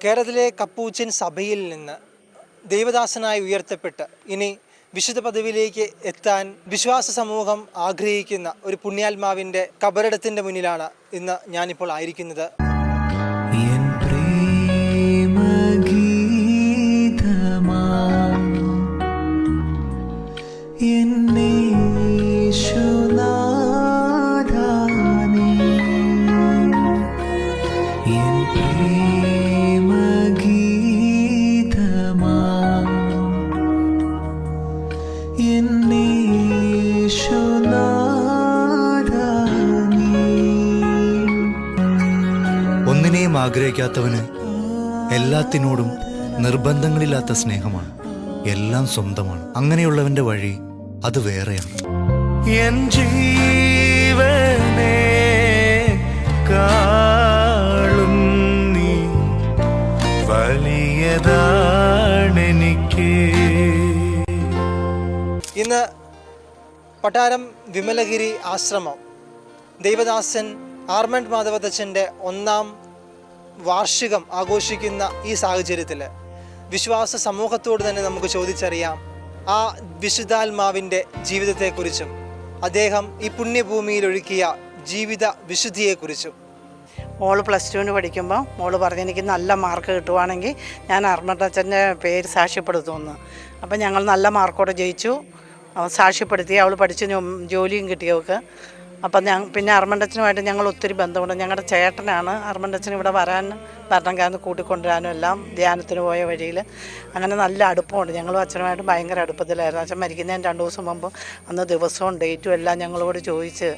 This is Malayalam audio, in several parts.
കേരളത്തിലെ കപ്പൂച്ചിൻ സഭയിൽ നിന്ന് ദൈവദാസനായി ഉയർത്തപ്പെട്ട് ഇനി വിശുദ്ധ പദവിയിലേക്ക് എത്താൻ വിശ്വാസ സമൂഹം ആഗ്രഹിക്കുന്ന ഒരു പുണ്യാത്മാവിന്റെ കബറിടത്തിന്റെ മുന്നിലാണ് ഇന്ന് ഞാനിപ്പോൾ ആയിരിക്കുന്നത്. ആഗ്രഹിക്കാത്തവന് എല്ലാത്തിനോടും നിർബന്ധങ്ങളില്ലാത്ത സ്നേഹമാണ്. എല്ലാം സ്വന്തമാണ്. അങ്ങനെയുള്ളവന്റെ വഴി അത് വേറെയാണ്. എൻ ജീവനെ കാളും നീ. വലിയതാണെനിക്ക്. ഇന്ന് പട്ടാരം വിമലഗിരി ആശ്രമം. ദൈവദാസൻ ആർമണ്ട് മാധവതച്ചന്റെ ഒന്നാം വാർഷികം ആഘോഷിക്കുന്ന ഈ സാഹചര്യത്തിൽ വിശ്വാസ സമൂഹത്തോട് തന്നെ നമുക്ക് ചോദിച്ചറിയാം ആ വിശുദ്ധാത്മാവിന്റെ ജീവിതത്തെക്കുറിച്ചും അദ്ദേഹം ഈ പുണ്യഭൂമിയിൽ ഒഴുക്കിയ ജീവിത വിശുദ്ധിയെക്കുറിച്ചും. മോൾ പ്ലസ് ടുവിന് പഠിക്കുമ്പോൾ മോൾ പറഞ്ഞ് എനിക്ക് നല്ല മാർക്ക് കിട്ടുവാണെങ്കിൽ ഞാൻ അർമ്മട്ടച്ചന്റെ പേര് സാക്ഷ്യപ്പെടുത്തുമെന്ന് അപ്പം ഞങ്ങൾ നല്ല മാർക്കോടെ ജയിച്ചു. സാക്ഷ്യപ്പെടുത്തി അവൾ പഠിച്ച് ജോലിയും കിട്ടി അവൾക്ക്. അപ്പം ഞാൻ പിന്നെ അർമ്മണ്ടച്ചനുമായിട്ട് ഞങ്ങൾ ഒത്തിരി ബന്ധമുണ്ട്. ഞങ്ങളുടെ ചേട്ടനാണ് അർമ്മണ്ടച്ചൻ ഇവിടെ വരാൻ ഭരണകാരന് കൂട്ടിക്കൊണ്ടുവരാനും എല്ലാം ധ്യാനത്തിന് പോയ വഴിയിൽ അങ്ങനെ നല്ല അടുപ്പമുണ്ട്. ഞങ്ങളും അച്ഛനുമായിട്ട് ഭയങ്കര അടുപ്പത്തിലായിരുന്നു. അച്ഛൻ മരിക്കുന്നതിന് രണ്ട് ദിവസം മുമ്പ് അന്ന് ദിവസവും ഡേറ്റും എല്ലാം ഞങ്ങളോട് ചോദിച്ച്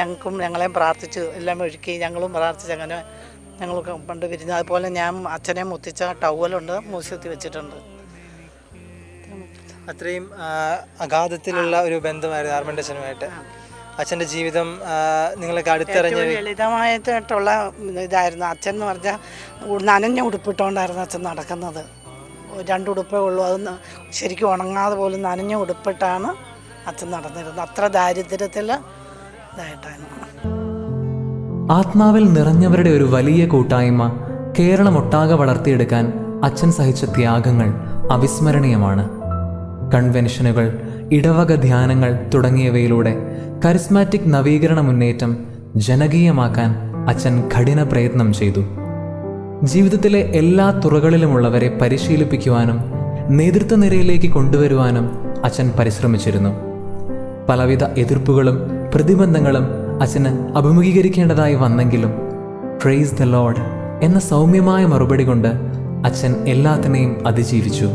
ഞങ്ങൾക്കും ഞങ്ങളെയും പ്രാർത്ഥിച്ച് എല്ലാം ഒഴുക്കി ഞങ്ങളും പ്രാർത്ഥിച്ച് അങ്ങനെ ഞങ്ങൾക്ക് പണ്ട് പിരിഞ്ഞു അതുപോലെ ഞാൻ അച്ഛനെ മുത്തിച്ച ടവലുണ്ട് മ്യൂസിയത്തിൽ വെച്ചിട്ടുണ്ട്. അത്രയും അഗാധത്തിലുള്ള ഒരു ബന്ധമായിരുന്നു ആർമണ്ടച്ചനുമായിട്ട് അച്ഛന്റെ ജീവിതം നിങ്ങൾക്ക് അടുത്തറിഞ്ഞ ഏറ്റവും ലളിതമായിട്ടുള്ള ഇതായിരുന്നു അച്ഛൻ എന്ന് പറഞ്ഞാൽ നനഞ്ഞ ഉടുപ്പിട്ടുകൊണ്ടായിരുന്നു അച്ഛൻ നടക്കുന്നത്. രണ്ട് ഉടുപ്പേ ഉള്ളൂ. അത് ന- ശരിക്കും ഉണങ്ങാതെ പോലും നനഞ്ഞ ഉടുപ്പിട്ടാണ് അച്ഛൻ നടന്നിരുന്നത്. അത്ര ദാരിദ്ര്യത്തിൽ ഇതായിട്ടായിരുന്നു. ആത്മാവിൽ നിറഞ്ഞവരുടെ ഒരു വലിയ കൂട്ടായ്മ കേരളമൊട്ടാകെ വളർത്തിയെടുക്കാൻ അച്ഛൻ സഹിച്ച ത്യാഗങ്ങൾ അവിസ്മരണീയമാണ്. കൺവെൻഷനുകൾ ഇടവക ധ്യാനങ്ങൾ തുടങ്ങിയവയിലൂടെ കരിസ്മാറ്റിക് നവീകരണ മുന്നേറ്റം ജനകീയമാക്കാൻ അച്ഛൻ കഠിന പ്രയത്നം ചെയ്തു. ജീവിതത്തിലെ എല്ലാ തുറകളിലുമുള്ളവരെ പരിശീലിപ്പിക്കുവാനും നേതൃത്വ നിരയിലേക്ക് കൊണ്ടുവരുവാനും അച്ഛൻ പരിശ്രമിച്ചിരുന്നു. പലവിധ എതിർപ്പുകളും പ്രതിബന്ധങ്ങളും അച്ഛന് അഭിമുഖീകരിക്കേണ്ടതായി വന്നെങ്കിലും പ്രൈസ് ദ ലോഡ് എന്ന സൗമ്യമായ മറുപടി കൊണ്ട് അച്ഛൻ എല്ലാത്തിനെയും അതിജീവിച്ചു.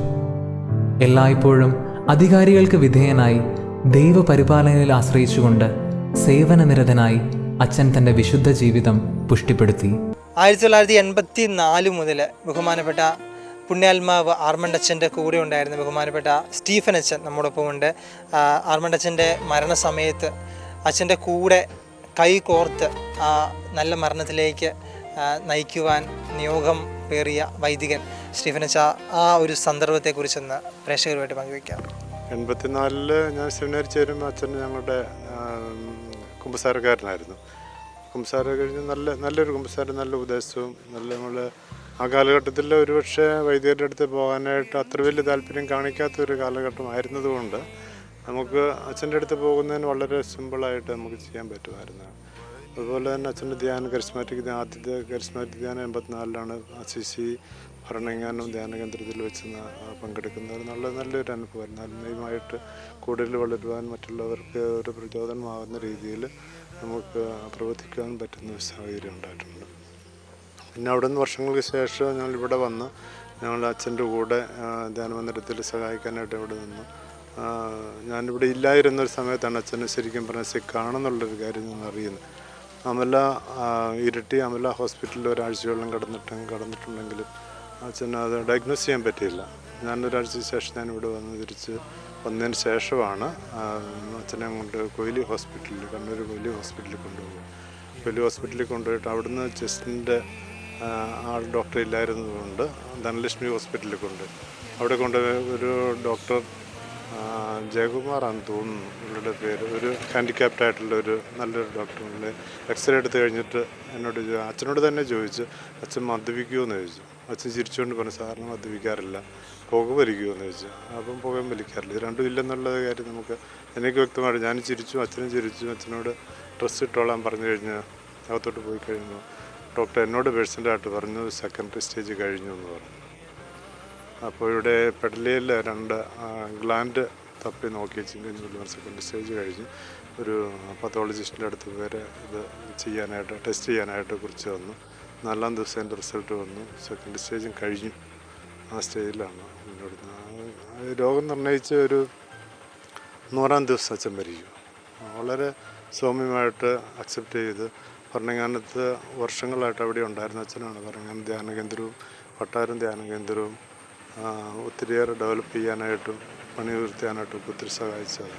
എല്ലായ്പ്പോഴും അധികാരികൾക്ക് വിധേയനായി ദൈവപരിപാലനയിൽ ആശ്രയിച്ചുകൊണ്ട് സേവനനിരതനായി അച്ഛൻ തന്റെ വിശുദ്ധ ജീവിതം പുഷ്ടിപ്പെടുത്തി. ആയിരത്തി തൊള്ളായിരത്തി എൺപത്തി നാല് മുതൽ ബഹുമാനപ്പെട്ട പുണ്യാത്മാവ് ആർമണ്ടച്ഛന്റെ കൂടെ ഉണ്ടായിരുന്ന ബഹുമാനപ്പെട്ട സ്റ്റീഫൻ അച്ഛൻ നമ്മോടൊപ്പം ഉണ്ട്. ആർമണ്ടച്ഛന്റെ മരണസമയത്ത് അച്ഛന്റെ കൂടെ കൈ കോർത്ത് ആ നല്ല മരണത്തിലേക്ക് നയിക്കുവാൻ നിയോഗം പേറിയ വൈദികൻ സ്റ്റീഫൻ അച്ഛ ആ ഒരു സന്ദർഭത്തെക്കുറിച്ചൊന്ന് പ്രേക്ഷകരുമായിട്ട് പങ്കുവയ്ക്കാം. എൺപത്തിനാലിൽ ഞാൻ സെമിനാരി ചേരുമ്പോൾ അച്ഛൻ ഞങ്ങളുടെ കുമ്പസാരക്കാരനായിരുന്നു. കുമ്പസാര കഴിഞ്ഞ് നല്ല നല്ലൊരു കുമ്പസാര നല്ല ഉപദേശവും നല്ല നമ്മൾ ആ കാലഘട്ടത്തിൽ ഒരുപക്ഷെ വൈദ്യരുടെ അടുത്ത് പോകാനായിട്ട് അത്ര വലിയ താല്പര്യം കാണിക്കാത്ത ഒരു കാലഘട്ടമായിരുന്നതുകൊണ്ട് നമുക്ക് അച്ഛന്റെ അടുത്ത് പോകുന്നതിന് വളരെ സിമ്പിളായിട്ട് നമുക്ക് ചെയ്യാൻ പറ്റുമായിരുന്നു. അതുപോലെ തന്നെ അച്ഛന്റെ ധ്യാനം കരിസ്മാറ്റിക് ആദ്യത്തെ കരിസ്മാറ്റിക് ധ്യാനം എൺപത്തിനാലിലാണ് സി സി ഭരണങ്ങാനം ധ്യാന കേന്ദ്രത്തിൽ വെച്ച് പങ്കെടുക്കുന്നവർ നല്ല നല്ലൊരു അനുഭവമായിരുന്നു. ആത്മീയമായിട്ട് കൂടുതൽ വളരുവാൻ മറ്റുള്ളവർക്ക് ഒരു പ്രചോദനമാകുന്ന രീതിയിൽ നമുക്ക് പ്രവർത്തിക്കാൻ പറ്റുന്ന ഒരു സാഹചര്യം ഉണ്ടായിട്ടുണ്ട്. പിന്നെ അവിടെ നിന്ന് വർഷങ്ങൾക്ക് ശേഷം ഞങ്ങൾ ഇവിടെ വന്ന് ഞങ്ങൾ അച്ഛന്റെ കൂടെ ധ്യാന ധ്യാനമന്ദിരത്തിൽ സഹായിക്കാനായിട്ട് ഇവിടെ നിന്നു. ഞാനിവിടെ ഇല്ലായിരുന്ന ഒരു സമയത്താണ് അച്ഛനെ ശരിക്കും പറഞ്ഞാൽ സിക്കാണെന്നുള്ളൊരു കാര്യം ഞാൻ അറിയുന്നത്. അമല ഇരട്ടി അമല ഹോസ്പിറ്റലിൽ ഒരാഴ്ചയോളം കടന്നിട്ട് കിടന്നിട്ടുണ്ടെങ്കിലും അച്ഛന് അത് ഡയഗ്നോസ് ചെയ്യാൻ പറ്റിയില്ല. ഞാൻ ശേഷം ഞാൻ ഇവിടെ വന്ന് തിരിച്ച് വന്നതിന് ശേഷമാണ് അച്ഛനെ കൊണ്ട് കൊയിലി ഹോസ്പിറ്റലിൽ കണ്ണൂർ കൊയിലി ഹോസ്പിറ്റലിൽ കൊണ്ടുപോകും കൊയിലി ഹോസ്പിറ്റലിൽ കൊണ്ടുപോയിട്ട് അവിടുന്ന് ചെസ്റ്റിന്റെ ആൾ ഡോക്ടർ ഇല്ലായിരുന്നതുകൊണ്ട് ധനലക്ഷ്മി ഹോസ്പിറ്റലിൽ കൊണ്ട്. അവിടെ കൊണ്ടുപോയി ഒരു ഡോക്ടർ ജയകുമാറാണെന്ന് തോന്നുന്നു ഇവരുടെ പേര്. ഒരു ഹാൻഡിക്യാപ്ഡ് ആയിട്ടുള്ള ഒരു നല്ലൊരു ഡോക്ടറുണ്ട് എക്സ്റേ എടുത്ത് കഴിഞ്ഞിട്ട് എന്നോട് അച്ഛനോട് തന്നെ ചോദിച്ച് അച്ഛൻ മദ്യപിക്കുമോ എന്ന് ചോദിച്ചു. അച്ഛൻ ചിരിച്ചുകൊണ്ട് പറഞ്ഞു സാറിന് മദ്യപിക്കാറില്ല പുക വലിക്കുമെന്ന് ചോദിച്ചു. അപ്പം പുകയും വലിക്കാറില്ല. ഇത് രണ്ടും ഇല്ലെന്നുള്ള കാര്യം നമുക്ക് എനിക്ക് വ്യക്തമായിട്ട് ഞാൻ ചിരിച്ചു അച്ഛനും ചിരിച്ചു. അച്ഛനോട് ഡ്രസ്സ് ഇട്ടോളാൻ പറഞ്ഞു കഴിഞ്ഞാൽ അകത്തോട്ട് പോയി കഴിഞ്ഞു ഡോക്ടർ എന്നോട് പേഴ്സന്റായിട്ട് പറഞ്ഞു സെക്കൻഡറി സ്റ്റേജ് കഴിഞ്ഞു എന്ന് പറഞ്ഞു. അപ്പോൾ ഇവിടെ പെടലിയിൽ രണ്ട് ഗ്ലാൻഡ് തപ്പി നോക്കി വെച്ചിട്ടുണ്ടെങ്കിൽ സെക്കൻഡ് സ്റ്റേജ് കഴിഞ്ഞ് ഒരു പത്തോളജിസ്റ്റിന്റെ അടുത്ത് വരെ ഇത് ചെയ്യാനായിട്ട് ടെസ്റ്റ് ചെയ്യാനായിട്ട് കുറിച്ച് വന്നു. നാലാം ദിവസം എന്റെ റിസൾട്ട് വന്നു. സെക്കൻഡ് സ്റ്റേജും കഴിഞ്ഞു. ആ സ്റ്റേജിലാണ് മുന്നോട്ട് രോഗം നിർണയിച്ച ഒരു നൂറാം ദിവസം അച്ഛൻ മരിക്കും വളരെ സൗമ്യമായിട്ട് അക്സെപ്റ്റ് ചെയ്ത് ഭരണങ്ങാനത്ത് വർഷങ്ങളായിട്ട് അവിടെ ഉണ്ടായിരുന്ന അച്ഛനാണ്. ഭരണങ്ങാനം ധ്യാന കേന്ദ്രവും വട്ടാരം ധ്യാന കേന്ദ്രവും ഒത്തിരിയേറെ ഡെവലപ്പ് ചെയ്യാനായിട്ടും പണി ഉയർത്തിയാനായിട്ടും ഒത്തിരി സഹായിച്ചത്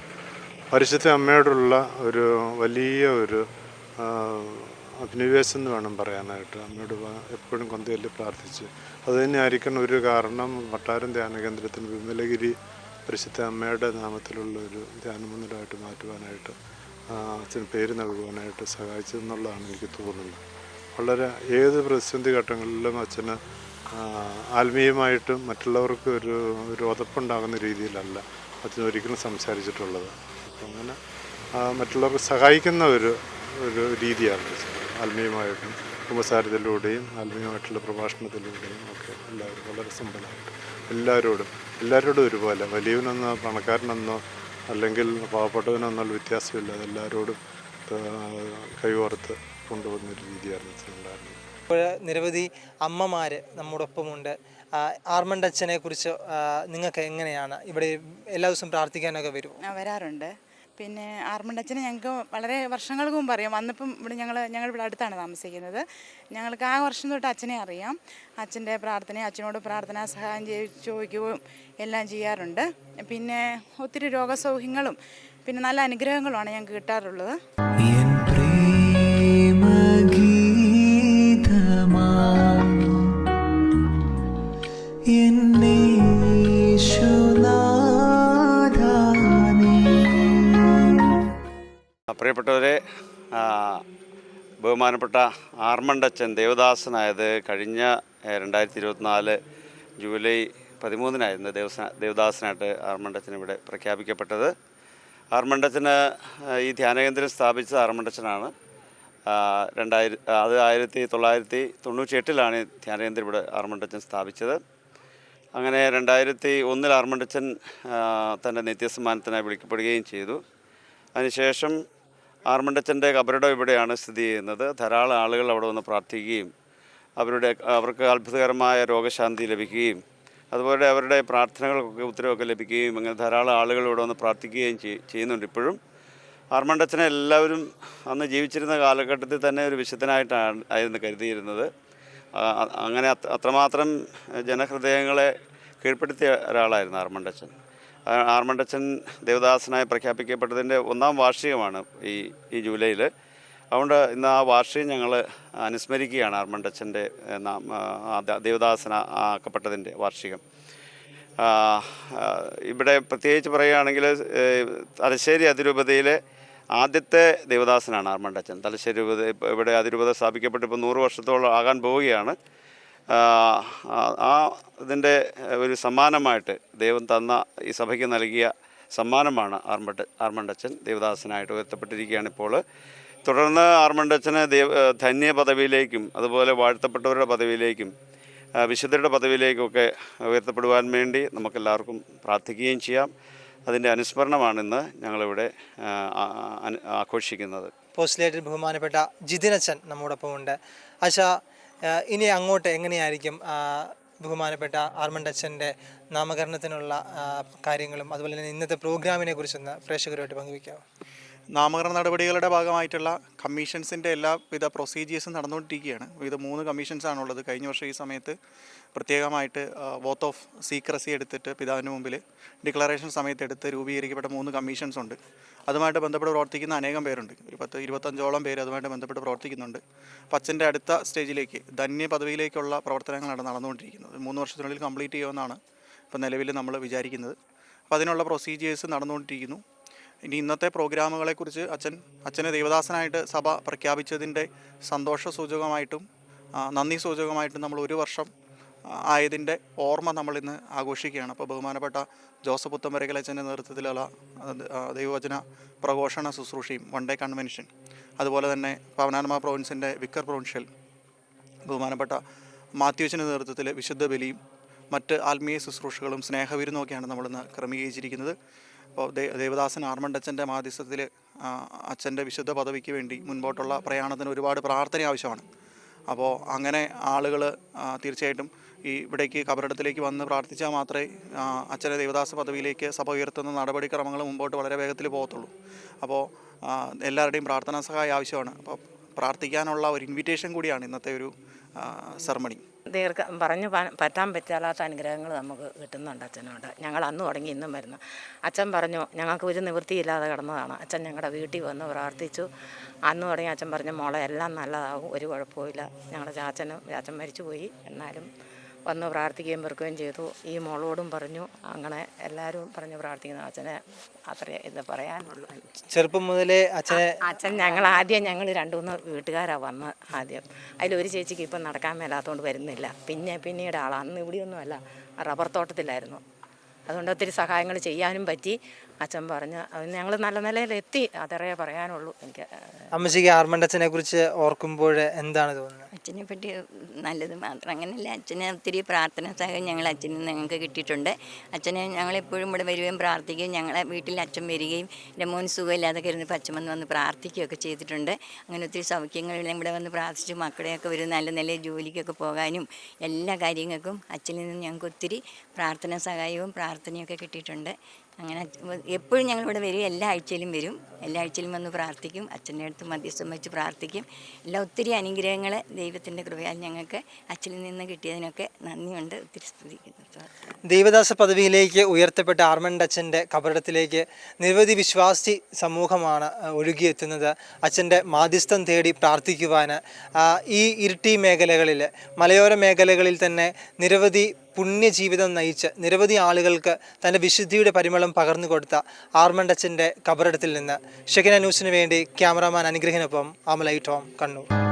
പരിശുദ്ധ അമ്മയോടുള്ള ഒരു വലിയ ഒരു അഭിനിവേശം എന്ന് വേണം പറയാനായിട്ട്. അമ്മയോട് എപ്പോഴും കൊന്തയിൽ പ്രാർത്ഥിച്ച്. അത് തന്നെയായിരിക്കണം ഒരു കാരണം. വട്ടാരം ധ്യാന കേന്ദ്രത്തിന് വിമലഗിരി പരിശുദ്ധ അമ്മയുടെ നാമത്തിലുള്ള ഒരു ധ്യാനമന്ദിരമായിട്ട് മാറ്റുവാനായിട്ട് അച്ഛന് പേര് നൽകുവാനായിട്ട് സഹായിച്ചതെന്നുള്ളതാണ് എനിക്ക് തോന്നുന്നത്. വളരെ ഏത് പ്രതിസന്ധി ഘട്ടങ്ങളിലും അച്ഛന് ആത്മീയമായിട്ടും മറ്റുള്ളവർക്ക് ഒരു ഒരു ഉതപ്പുണ്ടാകുന്ന രീതിയിലല്ല അച്ഛൻ ഒരിക്കലും സംസാരിച്ചിട്ടുള്ളത്. അപ്പം അങ്ങനെ മറ്റുള്ളവർക്ക് സഹായിക്കുന്ന ഒരു ഒരു രീതിയാണ് ആത്മീയമായിട്ടും ഉപസാരത്തിലൂടെയും ആത്മീയമായിട്ടുള്ള പ്രഭാഷണത്തിലൂടെയും ഒക്കെ എല്ലാവരും വളരെ സമ്പന്നമായിട്ട് എല്ലാവരോടും എല്ലാവരോടും ഒരുപോലെ വലിയവനെന്നോ പണക്കാരനെന്നോ അല്ലെങ്കിൽ പാവപ്പെട്ടവനെന്നുള്ള വ്യത്യാസമില്ലാതെ എല്ലാവരോടും കൈകോർത്ത് കൊണ്ടുപോകുന്ന ഒരു രീതിയായിരുന്നു അച്ഛനുണ്ടായിരുന്നത് ഇപ്പോൾ നിരവധി അമ്മമാർ നമ്മോടൊപ്പമുണ്ട്. ആർമണ്ട് അച്ഛനെ കുറിച്ച് നിങ്ങൾക്ക് എങ്ങനെയാണ് ഇവിടെ എല്ലാ ദിവസവും പ്രാർത്ഥിക്കാനൊക്കെ വരും വരാറുണ്ട്. പിന്നെ ആർമണ്ടച്ചനെ ഞങ്ങൾക്ക് വളരെ വർഷങ്ങൾക്ക് മുമ്പ് അറിയാം. വന്നപ്പം ഇവിടെ ഞങ്ങൾ ഞങ്ങൾ ഇവിടെ അടുത്താണ് താമസിക്കുന്നത്. ഞങ്ങൾക്ക് ആ വർഷം തൊട്ട് അച്ഛനെ അറിയാം. അച്ഛന്റെ പ്രാർത്ഥന അച്ഛനോട് പ്രാർത്ഥനാ സഹായം ചോദിക്കുകയും എല്ലാം ചെയ്യാറുണ്ട്. പിന്നെ ഒത്തിരി രോഗസൗഖ്യങ്ങളും പിന്നെ നല്ല അനുഗ്രഹങ്ങളുമാണ് ഞങ്ങൾക്ക് കിട്ടാറുള്ളത്. എൻ പ്രിയപ്പെട്ടവരെ ബഹുമാനപ്പെട്ട ആർമണ്ടച്ചൻ ദേവദാസനായത് കഴിഞ്ഞ രണ്ടായിരത്തി ഇരുപത്തിനാല് ജൂലൈ പതിമൂന്നിനായിരുന്നു ദേവസ ദേവദാസനായിട്ട് ആർമണ്ടച്ചൻ ഇവിടെ പ്രഖ്യാപിക്കപ്പെട്ടത്. ആർമണ്ടച്ചന് ഈ ധ്യാനകേന്ദ്രം സ്ഥാപിച്ചത് ആർമണ്ടച്ചനാണ് രണ്ടായിര അത് ആയിരത്തി തൊള്ളായിരത്തി തൊണ്ണൂറ്റി എട്ടിലാണ് ധ്യാനകേന്ദ്രം ഇവിടെ ആർമണ്ടച്ചൻ സ്ഥാപിച്ചത്. അങ്ങനെ രണ്ടായിരത്തി ഒന്നിൽ ആർമണ്ടച്ചൻ തന്റെ നിത്യസമ്മാനത്തിനായി വിളിക്കപ്പെടുകയും ചെയ്തു. അതിനുശേഷം ആർമണ്ടച്ചന്റെ കബറിടം ഇവിടെയാണ് സ്ഥിതി ചെയ്യുന്നത്. ധാരാളം ആളുകൾ അവിടെ വന്ന് പ്രാർത്ഥിക്കുകയും അവരുടെ അവർക്ക് അത്ഭുതകരമായ രോഗശാന്തി ലഭിക്കുകയും അതുപോലെ അവരുടെ പ്രാർത്ഥനകൾക്കൊക്കെ ഉത്തരവൊക്കെ ലഭിക്കുകയും അങ്ങനെ ധാരാളം ആളുകൾ ഇവിടെ വന്ന് പ്രാർത്ഥിക്കുകയും ചെയ്യുന്നുണ്ട് ഇപ്പോഴും. ആർമണ്ടച്ചനെ എല്ലാവരും അന്ന് ജീവിച്ചിരുന്ന കാലഘട്ടത്തിൽ തന്നെ ഒരു വിശുദ്ധനായിട്ടാണ് ആയിരുന്നു കരുതിയിരുന്നത്. അങ്ങനെ അത്രമാത്രം ജനഹൃദയങ്ങളെ കീഴ്പ്പെടുത്തിയ ഒരാളായിരുന്നു ആർമണ്ടച്ചൻ. ആർമണ്ടച്ചൻ ദേവദാസനായി പ്രഖ്യാപിക്കപ്പെട്ടതിന്റെ ഒന്നാം വാർഷികമാണ് ഈ ഈ ജൂലൈയിൽ അതുകൊണ്ട് ഇന്ന് ആ വാർഷികം ഞങ്ങൾ അനുസ്മരിക്കുകയാണ് ആർമണ്ടച്ചന്റെ ദേവദാസന ആക്കപ്പെട്ടതിന്റെ വാർഷികം. ഇവിടെ പ്രത്യേകിച്ച് പറയുകയാണെങ്കിൽ തലശ്ശേരി അതിരൂപതയിലെ ആദ്യത്തെ ദേവദാസനാണ് ആർമണ്ടച്ചൻ തലശ്ശേരി ഇവിടെ അതിരൂപത സ്ഥാപിക്കപ്പെട്ട് ഇപ്പോൾ നൂറ് വർഷത്തോളം ആകാൻ പോവുകയാണ്. ആ, ഇതിന്റെ ഒരു സമ്മാനമായിട്ട് ദൈവം തന്ന ഈ സഭയ്ക്ക് നൽകിയ സമ്മാനമാണ് ആർമണ്ട ആർമണ്ടച്ചൻ ദേവദാസനായിട്ട് ഉയർത്തപ്പെട്ടിരിക്കുകയാണ് ഇപ്പോൾ തുടർന്ന് ആർമണ്ടച്ചന് ദേവ ധന്യ പദവിയിലേക്കും അതുപോലെ വാഴ്ത്തപ്പെട്ടവരുടെ പദവിയിലേക്കും വിശുദ്ധരുടെ പദവിയിലേക്കൊക്കെ ഉയർത്തപ്പെടുവാൻ വേണ്ടി നമുക്കെല്ലാവർക്കും പ്രാർത്ഥിക്കുകയും ചെയ്യാം. അതിന്റെ അനുസ്മരണമാണ് ഇന്ന് ഞങ്ങളിവിടെ ആഘോഷിക്കുന്നത്. പോസ്റ്റ്ലേറ്റിൽ ബഹുമാനപ്പെട്ട ജിതിനച്ചൻ നമ്മോടൊപ്പം ഉണ്ട് അച്ഛ ഇനി അങ്ങോട്ട് എങ്ങനെയായിരിക്കും ബഹുമാനപ്പെട്ട ആർമണ്ട് അച്ഛന്റെ നാമകരണത്തിനുള്ള കാര്യങ്ങളും അതുപോലെ തന്നെ ഇന്നത്തെ പ്രോഗ്രാമിനെ കുറിച്ചൊന്ന് പ്രേക്ഷകരുമായിട്ട് പങ്കുവയ്ക്കാമോ നാമകരണ നടപടികളുടെ ഭാഗമായിട്ടുള്ള കമ്മീഷൻസിന്റെ എല്ലാവിധ പ്രൊസീജിയേഴ്സും നടന്നുകൊണ്ടിരിക്കുകയാണ്. ഇത് മൂന്ന് കമ്മീഷൻസ് ആണുള്ളത്. കഴിഞ്ഞ വർഷം ഈ സമയത്ത് പ്രത്യേകമായിട്ട് വോത്ത് ഓഫ് സീക്രസി എടുത്തിട്ട് പിതാവിന് മുമ്പിൽ ഡിക്ലറേഷൻ സമയത്ത് എടുത്ത് രൂപീകരിക്കപ്പെട്ട മൂന്ന് കമ്മീഷൻസ് ഉണ്ട്. അതുമായിട്ട് ബന്ധപ്പെട്ട് പ്രവർത്തിക്കുന്ന അനേകം പേരുണ്ട്. ഒരു പത്ത് ഇരുപത്തഞ്ചോളം പേര് അതുമായിട്ട് ബന്ധപ്പെട്ട് പ്രവർത്തിക്കുന്നുണ്ട്. അപ്പം അച്ഛന്റെ അടുത്ത സ്റ്റേജിലേക്ക് ധന്യ പദവിയിലേക്കുള്ള പ്രവർത്തനങ്ങളാണ് നടന്നുകൊണ്ടിരിക്കുന്നത്. മൂന്ന് വർഷത്തിനുള്ളിൽ കംപ്ലീറ്റ് ചെയ്യുമെന്നാണ് ഇപ്പം നിലവിൽ നമ്മൾ വിചാരിക്കുന്നത്. അപ്പോൾ അതിനുള്ള പ്രൊസീജിയേഴ്സ് നടന്നുകൊണ്ടിരിക്കുന്നു. ഇനി ഇന്നത്തെ പ്രോഗ്രാമുകളെക്കുറിച്ച് അച്ഛൻ അച്ഛനെ ദേവദാസനായിട്ട് സഭ പ്രഖ്യാപിച്ചതിന്റെ സന്തോഷ സൂചകമായിട്ടും നന്ദി സൂചകമായിട്ടും നമ്മൾ ഒരു വർഷം ആയതിന്റെ ഓർമ്മ നമ്മൾ ഇന്ന് ആഘോഷിക്കുകയാണ്. അപ്പോൾ ബഹുമാനപ്പെട്ട ജോസഫ് പുത്തമ്പരകൽ അച്ഛന്റെ നേതൃത്വത്തിലുള്ള ദൈവവചന പ്രഘോഷണ ശുശ്രൂഷയും വൺ ഡേ കൺവെൻഷൻ അതുപോലെ തന്നെ പവനാനമ പ്രൊവിൻസിന്റെ വിക്കർ പ്രൊവിൻഷ്യൽ ബഹുമാനപ്പെട്ട മാത്യുവിന്റെ നേതൃത്വത്തിൽ വിശുദ്ധ ബലിയും മറ്റ് ആത്മീയ ശുശ്രൂഷകളും സ്നേഹവിരുന്നൊക്കെയാണ് നമ്മളിന്ന് ക്രമീകരിച്ചിരിക്കുന്നത്. അപ്പോൾ ദേവദാസൻ ആർമണ്ടച്ചന്റെ മാധ്യസ്ഥത്തിൽ അച്ഛന്റെ വിശുദ്ധ പദവിക്ക് വേണ്ടി മുൻപോട്ടുള്ള പ്രയാണത്തിന് ഒരുപാട് പ്രാർത്ഥന ആവശ്യമാണ്. അപ്പോൾ അങ്ങനെ ആളുകൾ തീർച്ചയായിട്ടും ഈ ഇവിടേക്ക് കബറിടത്തിലേക്ക് വന്ന് പ്രാർത്ഥിച്ചാൽ മാത്രമേ അച്ഛനെ ദേവദാസ പദവിയിലേക്ക് സഭ ഉയർത്തുന്ന നടപടിക്രമങ്ങൾ മുമ്പോട്ട് വളരെ വേഗത്തിൽ പോകത്തുള്ളൂ. അപ്പോൾ എല്ലാവരുടെയും പ്രാർത്ഥനാ സഹായം ആവശ്യമാണ്. അപ്പോൾ പ്രാർത്ഥിക്കാനുള്ള ഒരു ഇൻവിറ്റേഷൻ കൂടിയാണ് ഇന്നത്തെ ഒരു സെറമണി ദീർഘ പറഞ്ഞു പറ്റാൻ പറ്റാത്ത അനുഗ്രഹങ്ങൾ നമുക്ക് കിട്ടുന്നുണ്ട് അച്ഛനോട്. ഞങ്ങൾ അന്ന് തുടങ്ങി ഇന്നും വരുന്നു. അച്ഛൻ പറഞ്ഞു ഞങ്ങൾക്ക് ഒരു നിവൃത്തിയില്ലാതെ കിടന്നതാണ്. അച്ഛൻ ഞങ്ങളുടെ വീട്ടിൽ വന്ന് പ്രാർത്ഥിച്ചു. അന്ന് തുടങ്ങി അച്ഛൻ പറഞ്ഞു മോളെ എല്ലാം നല്ലതാകും ഒരു കുഴപ്പമില്ല ഞങ്ങളുടെ ചാച്ചനും ചാച്ചൻ മരിച്ചു പോയി എന്നാലും വന്ന് പ്രാർത്ഥിക്കുകയും വെറുക്കുകയും ചെയ്തു. ഈ മോളോടും പറഞ്ഞു അങ്ങനെ എല്ലാവരും പറഞ്ഞു പ്രാർത്ഥിക്കുന്നു അച്ഛനെ അത്രേ ഇത് പറയാനുള്ളൂ. ചെറുപ്പം മുതലേ അച്ഛനെ അച്ഛൻ ഞങ്ങൾ ആദ്യം ഞങ്ങൾ രണ്ടു മൂന്ന് വീട്ടുകാരാണ് വന്ന് ആദ്യം. അതിലൊരു ചേച്ചിക്ക് ഇപ്പം നടക്കാൻ മേലാത്തതുകൊണ്ട് വരുന്നില്ല. പിന്നെ പിന്നീട് ആളാണ് അന്ന് ഇവിടെയൊന്നുമല്ല റബ്ബർ തോട്ടത്തിലായിരുന്നു. അതുകൊണ്ട് ഒത്തിരി സഹായങ്ങൾ ചെയ്യാനും പറ്റി. അച്ഛൻ പറഞ്ഞ് ഞങ്ങൾ നല്ല നിലയിൽ എത്തി അതറേ പറയാനുള്ളൂ എനിക്ക്. അമ്മച്ചിക്ക് ആർമണ്ടച്ചനെ കുറിച്ച് ഓർക്കുമ്പോൾ എന്താണ് തോന്നുന്നത്? അച്ഛനെ പറ്റി നല്ലത് മാത്രം അങ്ങനെയല്ല അച്ഛനെ ഒത്തിരി പ്രാർത്ഥന സഹായം ഞങ്ങൾ അച്ഛനിൽ നിന്ന് ഞങ്ങൾക്ക് കിട്ടിയിട്ടുണ്ട്. അച്ഛനെ ഞങ്ങളെപ്പോഴും ഇവിടെ വരികയും പ്രാർത്ഥിക്കുകയും ഞങ്ങളെ വീട്ടിൽ അച്ഛൻ വരികയും എന്റെ മോൻ സുഖമില്ലാതെ ഇരുന്നപ്പോൾ അച്ഛൻ വന്ന് വന്ന് പ്രാർത്ഥിക്കുകയൊക്കെ ചെയ്തിട്ടുണ്ട്. അങ്ങനെ ഒത്തിരി സൗഖ്യങ്ങളെല്ലാം ഇവിടെ വന്ന് പ്രാർത്ഥിച്ച് മക്കളെയൊക്കെ ഒരു നല്ല നിലയിൽ ജോലിക്കൊക്കെ പോകാനും എല്ലാ കാര്യങ്ങൾക്കും അച്ഛനിൽ നിന്ന് ഞങ്ങൾക്ക് ഒത്തിരി പ്രാർത്ഥന സഹായവും പ്രാർത്ഥനയൊക്കെ കിട്ടിയിട്ടുണ്ട്. അങ്ങനെ എപ്പോഴും ഞങ്ങൾ ഇവിടെ വരും എല്ലാ ആഴ്ചയിലും വരും. എല്ലാ ആഴ്ചയിലും വന്ന് പ്രാർത്ഥിക്കും അച്ഛന്റെ അടുത്ത് മധ്യസ്ഥം വെച്ച് പ്രാർത്ഥിക്കും. എല്ലാ ഒത്തിരി അനുഗ്രഹങ്ങൾ ദൈവത്തിന്റെ കൃപയാൽ ഞങ്ങൾക്ക് അച്ഛനിൽ നിന്ന് കിട്ടിയതിനൊക്കെ നന്ദിയുണ്ട്. ഒത്തിരി സ്തുതിക്കുന്നു. ദേവദാസ പദവിയിലേക്ക് ഉയർത്തപ്പെട്ട ആർമണ്ടച്ചന്റെ കബറിടത്തിലേക്ക് നിരവധി വിശ്വാസി സമൂഹമാണ് ഒഴുകിയെത്തുന്നത്. അച്ഛന്റെ മാധ്യസ്ഥം തേടി പ്രാർത്ഥിക്കുവാൻ ഈ ഇരുട്ടി മേഖലകളിൽ മലയോര മേഖലകളിൽ തന്നെ നിരവധി പുണ്യജീവിതം നയിച്ച് നിരവധി ആളുകൾക്ക് തന്റെ വിശുദ്ധിയുടെ പരിമളം പകർന്നു കൊടുത്ത ആർമണ്ടച്ചന്റെ കബറിടത്തിൽ നിന്ന്. ഷെഗിന ന്യൂസിന് വേണ്ടി ക്യാമറാമാൻ അനുഗ്രഹിനൊപ്പം അമലൈ ടോം കണ്ണൂർ.